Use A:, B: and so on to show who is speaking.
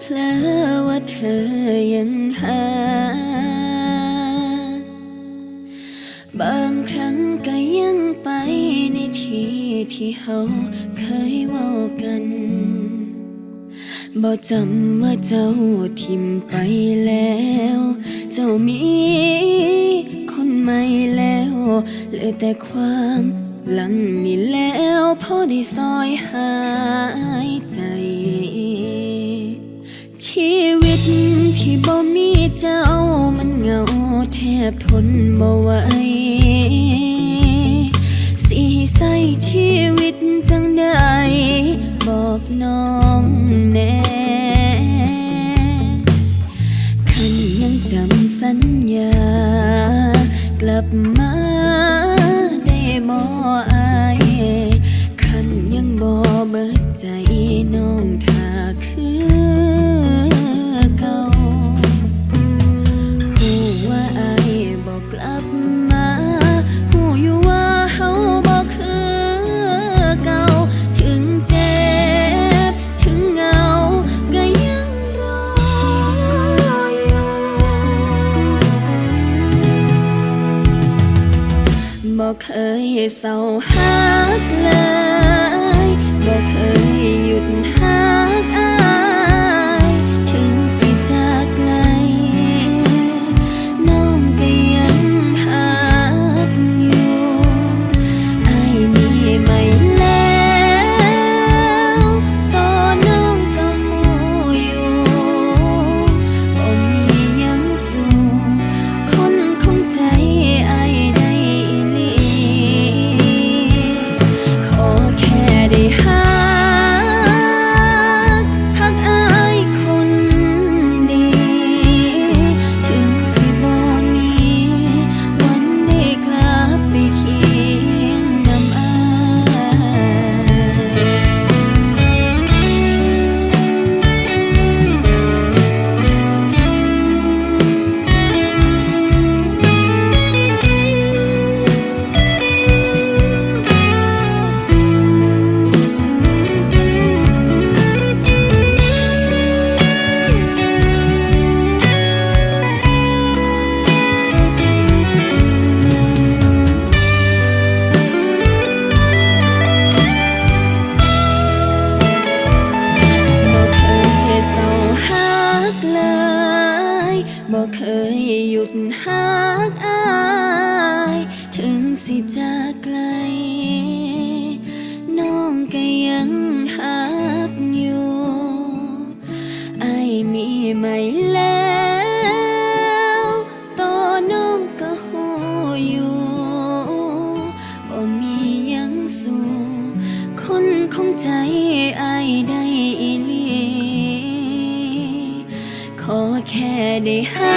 A: เพลอว่าเธอยังหา บางครั้งก็ยังไปในที่ที่เฮาเคยเว้ากันบ่จำว่าเจ้าทิมไปแล้ว เจ้ามีคนใหม่แล้วเหลือแต่ความหลังนี่แล้วพอได้ซอยหายใจ ที่บ่มีเจ้ามันเหงาแทบทนบ่ไหวสิให้ใส่ชีวิตจังได้บอกน้องแน่คันยังจำสัญญากลับมาได้บ่อายคันยังบ่เบิดใจน้องถ้ เคยเศร้าหักเลย ไหมแล้วต่อน้องก็หูอยู่บ่มียังสู้คนของใจไอได้อีลีขอแค่ได้หา